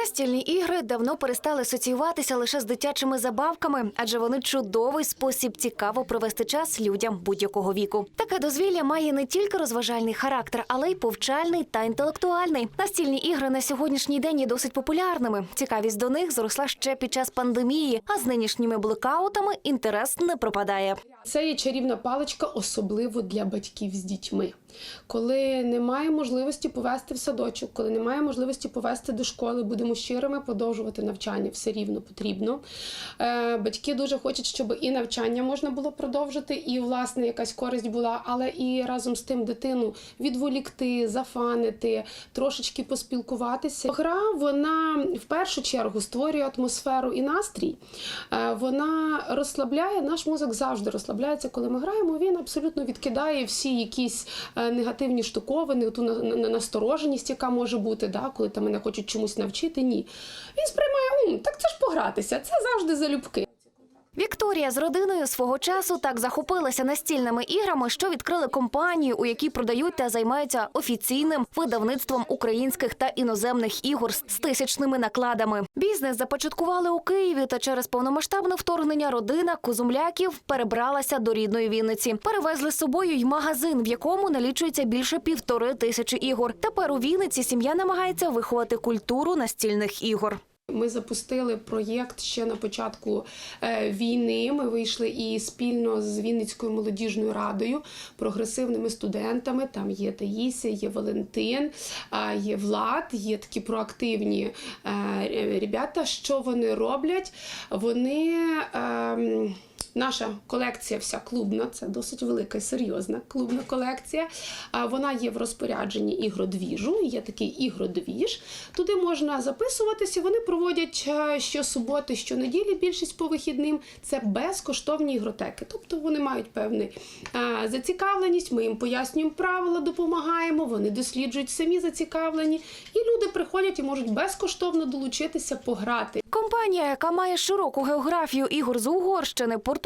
Настільні ігри давно перестали асоціюватися лише з дитячими забавками, адже вони чудовий спосіб цікаво провести час людям будь-якого віку. Таке дозвілля має не тільки розважальний характер, але й повчальний та інтелектуальний. Настільні ігри на сьогоднішній день є досить популярними. Цікавість до них зросла ще під час пандемії, а з нинішніми блекаутами інтерес не пропадає. Це є чарівна паличка, особливо для батьків з дітьми. Коли немає можливості повести в садочок, коли немає можливості повести до школи, будемо щирими, продовжувати навчання все рівно потрібно. Е, батьки дуже хочуть, щоб і навчання можна було продовжити, і власне якась користь була, але і разом з тим дитину відволікти, зафанити, трошечки поспілкуватися. Гра вона в першу чергу створює атмосферу і настрій. Е, Вона розслабляє наш мозок завжди розслабляється, коли ми граємо. Він абсолютно відкидає всі якісь е, негативні штуковини, ту на- на- настороженість, яка може бути, да, коли там мене хочуть чомусь навчити. Ні. Він сприймає, ум, так це ж погратися, це завжди залюбки. Вікторія з родиною свого часу так захопилася настільними іграми, що відкрили компанію, у якій продають та займаються офіційним видавництвом українських та іноземних ігор з тисячними накладами. Бізнес започаткували у Києві, та через повномасштабне вторгнення родина Козумляків перебралася до рідної Вінниці. Перевезли з собою й магазин, в якому налічується більше півтори тисячі ігор. Тепер у Вінниці сім'я намагається виховати культуру настільних ігор. Ми запустили проєкт ще на початку е, війни. Ми вийшли і спільно з Вінницькою молодіжною радою, прогресивними студентами. Там є Таїсія, є Валентин, є Влад, є такі проактивні е, ребята. Що вони роблять? Вони. Наша колекція вся клубна, це досить велика і серйозна клубна колекція. Вона є в розпорядженні ігродвіжу, є такий ігродвіж. Туди можна записуватися. Вони проводять е, щосуботи, щонеділі, більшість по вихідним. Це безкоштовні ігротеки. Тобто вони мають певну е, зацікавленість. Ми їм пояснюємо правила, допомагаємо. Вони досліджують самі зацікавлені. І люди приходять і можуть безкоштовно долучитися, пограти. Компанія, яка має широку географію ігор з Угорщини, Португалії,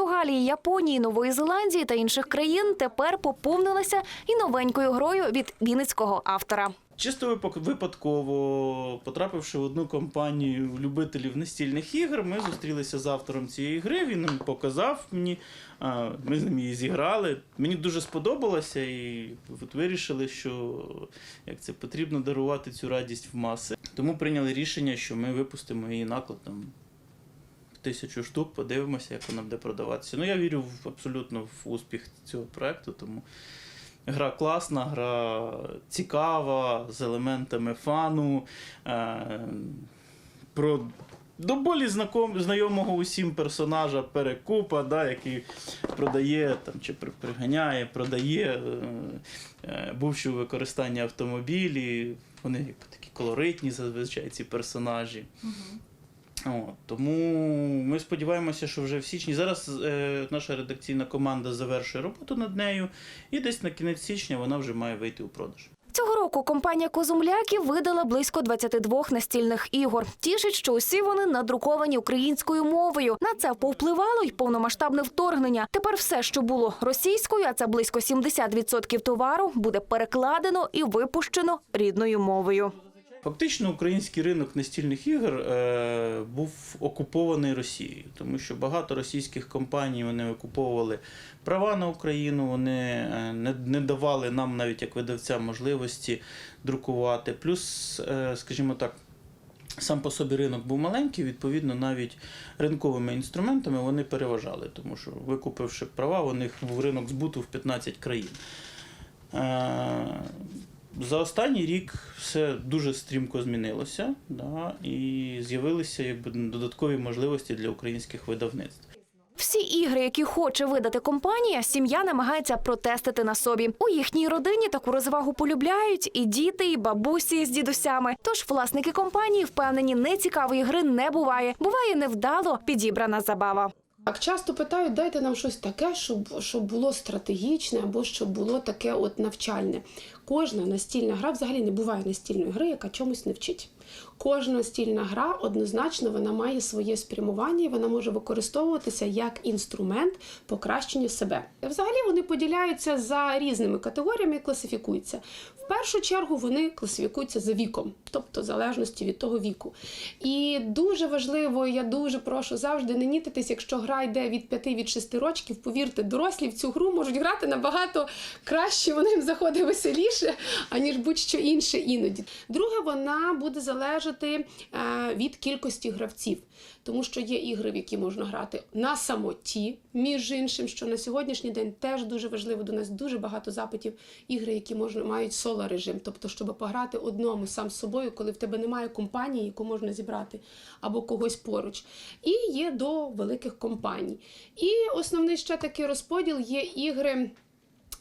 Японії, Нової Зеландії та інших країн, тепер поповнилася і новенькою грою від вінницького автора. Чисто випадково, потрапивши в одну компанію любителів настільних ігор, ми зустрілися з автором цієї гри. Він показав мені, ми з ним її зіграли. Мені дуже сподобалося, і от вирішили, що як це потрібно дарувати цю радість в маси. Тому прийняли рішення, що ми випустимо її наклад там. Тисячу штук, подивимося, як вона буде продаватися. Ну, я вірю в абсолютно в успіх цього проекту, тому Гра класна, гра цікава, з елементами фану. Е, про доволі знаком, знайомого усім персонажа Перекупа, да, який продає там, чи приганяє, продає е, е, бувши у використанні автомобілі. Вони такі колоритні зазвичай ці персонажі. От, тому ми сподіваємося, що вже в січні. Зараз е, наша редакційна команда завершує роботу над нею, і десь на кінець січня вона вже має вийти у продаж. Цього року компанія Козумляків видала близько 22 настільних ігор. Тішить, що усі вони надруковані українською мовою. На це повпливало й повномасштабне вторгнення. Тепер все, що було російською, а це близько 70% товару, буде перекладено і випущено рідною мовою. Фактично, український ринок настільних ігор е, був окупований Росією, тому що багато російських компаній вони окуповували права на Україну, вони е, не, не давали нам навіть як видавцям можливості друкувати. Плюс, е, скажімо так. Сам по собі ринок був маленький, відповідно, навіть ринковими інструментами вони переважали, тому що викупивши права, у них був ринок збуту в 15 країн. За останній рік все дуже стрімко змінилося, да, і з'явилися якби, додаткові можливості для українських видавництв. Всі ігри, які хоче видати компанія, сім'я намагається протестити на собі. У їхній родині таку розвагу полюбляють і діти, і бабусі з дідусями. Тож власники компанії впевнені, нецікавої гри не буває. Буває невдало підібрана забава. Так часто питають, дайте нам щось таке, щоб, щоб було стратегічне або щоб було таке от навчальне. Кожна настільна гра взагалі не буває настільної гри, яка чомусь не вчить. Кожна стільна гра однозначно вона має своє спрямування і вона може використовуватися як інструмент покращення себе. Взагалі вони поділяються за різними категоріями і класифікуються. В першу чергу вони класифікуються за віком, тобто в залежності від того віку. І дуже важливо, я дуже прошу завжди не нітитись, якщо гра йде від 5 від 6 років. Повірте, дорослі в цю гру можуть грати набагато краще, воно їм заходить веселіше, аніж будь-що інше іноді. Друге, вона буде залежати е, від кількості гравців, тому що є ігри, в які можна грати на самоті, між іншим, що на сьогоднішній день теж дуже важливо. До нас дуже багато запитів ігри, які можна мають соло режим, тобто, щоб пограти одному сам з собою, коли в тебе немає компанії, яку можна зібрати, або когось поруч. І є до великих компаній. І основний ще такий розподіл є ігри.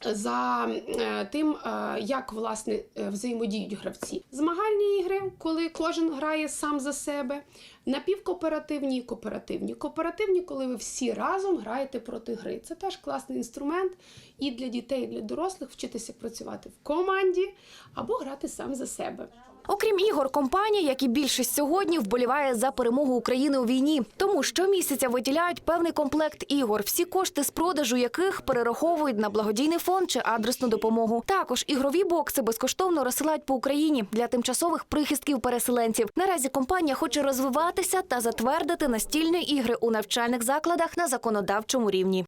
За е, тим, е, як власне е, взаємодіють гравці. Змагальні ігри, коли кожен грає сам за себе, напівкооперативні і кооперативні. Кооперативні, коли ви всі разом граєте проти гри. Це теж класний інструмент і для дітей, і для дорослих вчитися працювати в команді або грати сам за себе. Окрім ігор, компанія, як і більшість сьогодні, вболіває за перемогу України у війні. Тому щомісяця виділяють певний комплект ігор, всі кошти з продажу яких перераховують на благодійний фонд чи адресну допомогу. Також ігрові бокси безкоштовно розсилають по Україні для тимчасових прихистків переселенців. Наразі компанія хоче розвиватися та затвердити настільні ігри у навчальних закладах на законодавчому рівні.